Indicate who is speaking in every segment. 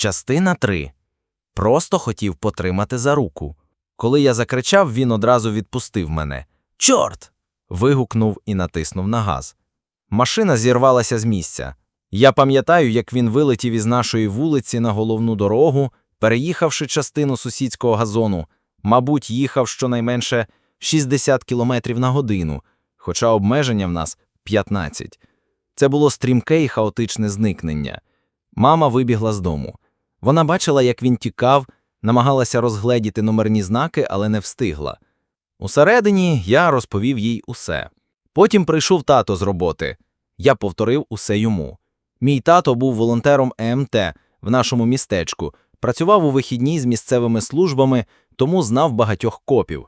Speaker 1: Частина 3. Просто хотів потримати за руку. Коли я закричав, він одразу відпустив мене. Чорт! вигукнув і натиснув на газ. Машина зірвалася з місця. Я пам'ятаю, як він вилетів із нашої вулиці на головну дорогу, переїхавши частину сусідського газону, мабуть, їхав щонайменше 60 км на годину, хоча обмеження в нас 15. Це було стрімке і хаотичне зникнення. Мама вибігла з дому. Вона бачила, як він тікав, намагалася розгледіти номерні знаки, але не встигла. Усередині я розповів їй усе. Потім прийшов тато з роботи. Я повторив усе йому. Мій тато був волонтером ЕМТ в нашому містечку, працював у вихідні з місцевими службами, тому знав багатьох копів.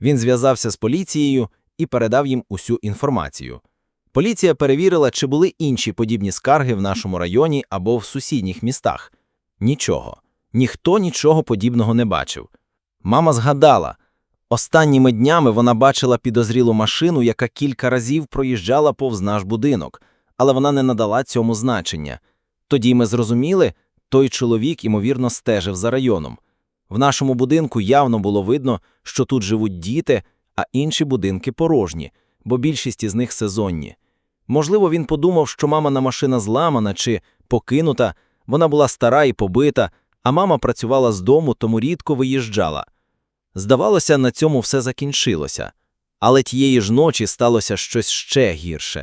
Speaker 1: Він зв'язався з поліцією і передав їм усю інформацію. Поліція перевірила, чи були інші подібні скарги в нашому районі або в сусідніх містах. Нічого. Ніхто нічого подібного не бачив. Мама згадала, останніми днями вона бачила підозрілу машину, яка кілька разів проїжджала повз наш будинок, але вона не надала цьому значення. Тоді ми зрозуміли, той чоловік, ймовірно, стежив за районом. В нашому будинку явно було видно, що тут живуть діти, а інші будинки порожні, бо більшість із них сезонні. Можливо, він подумав, що мамина машина зламана чи покинута, вона була стара і побита, а мама працювала з дому, тому рідко виїжджала. Здавалося, на цьому все закінчилося. Але тієї ж ночі сталося щось ще гірше.